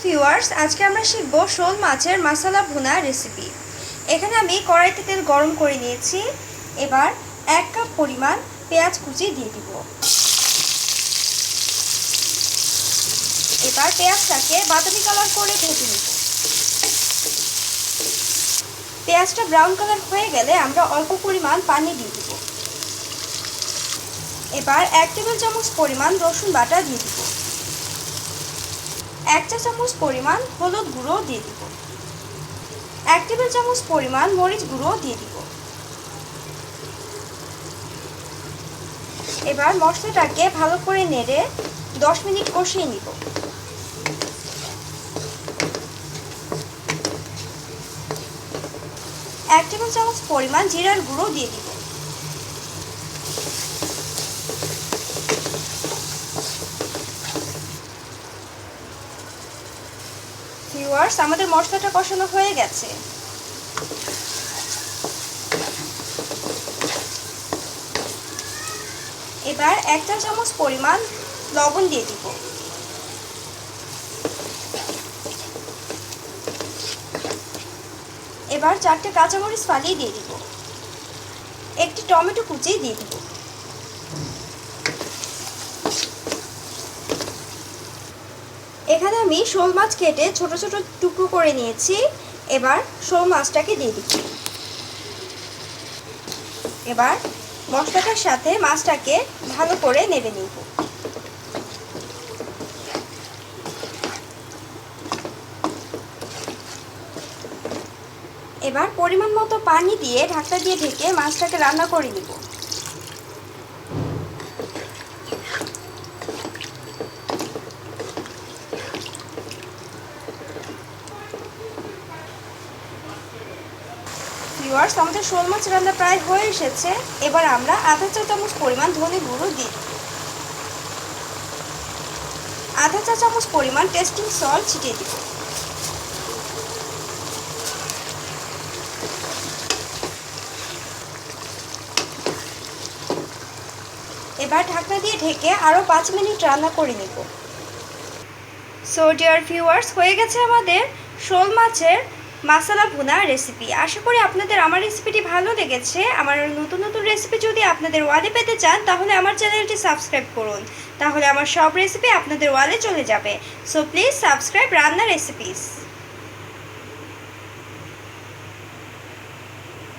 Viewers আজকে আমরা শিখব শোল মাছের মশলা ভুনা রেসিপি এখানে আমি কড়াইতে তেল গরম করে নিয়েছি। এবার এক কাপ পরিমাণ পেঁয়াজ কুচি দিয়ে দিব। এবার পেঁয়াজটাকে বাদামি কালার করে ভেজে নিব। পেঁয়াজটা ব্রাউন কালার হয়ে গেলে আমরা অল্প পরিমাণ পানি দিয়ে দিব। এবার এক টেবিল চামচ পরিমাণ রসুন বাটা দিয়ে দিব। এক চা চামচ পরিমাণ হলুদ গুঁড়ো দিয়ে দিব। এক টেবিল চামচ পরিমাণ মরিচ গুঁড়ো দিয়ে দিব। এবার মশলাটাকে ভালো করে নেড়ে দশ মিনিট কষিয়ে নিব। এক টেবিল চামচ পরিমাণ জিরার গুঁড়ো দিয়ে দিব। ভিউয়ার্স আমাদের মশলাটা কষানো হয়ে গেছে। এবার এক চা চামচ পরিমাণ লবণ দিয়ে দিব। এবার চারটে কাঁচামরিচ ফালিয়ে দিয়ে দিব। একটি টমেটো কুচি দিয়ে দিব এখানে আমি শোল মাছ কেটে ছোট ছোট টুকরো করে নিয়েছি। এবার শোল মাছটাকে দিয়ে দিচ্ছি। এবার মশলাটার সাথে মাছটাকে ভালো করে নেড়ে নিব। এবার পরিমাণ মতো পানি দিয়ে ঢাকনা দিয়ে ঢেকে মাছটাকে রান্না করে নিব। ভিউয়ার্স আমাদের শোল মাছ রান্না প্রায় হয়ে এসেছে। এবার আমরা আধা চা চামচ পরিমাণ ধনে গুঁড়ো দিই। আধা চা চামচ পরিমাণ টেস্টিং সল্ট ছিটিয়ে দিব এবার ঢাকনা দিয়ে ঢেকে আরও পাঁচ মিনিট রান্না করে নেব। সো ডিয়ার ভিউয়ার্স হয়ে গেছে আমাদের শোল মাছের মাসালা ভুনা রেসিপি আশা করি আপনাদের আমার রেসিপিটি ভালো লেগেছে। আমার নতুন নতুন রেসিপি যদি আপনাদের ওয়ালে পেতে চান, তাহলে আমার চ্যানেলটি সাবস্ক্রাইব করুন। তাহলে আমার সব রেসিপি আপনাদের ওয়ালে চলে যাবে। সো প্লিজ সাবস্ক্রাইব রান্না রেসিপিস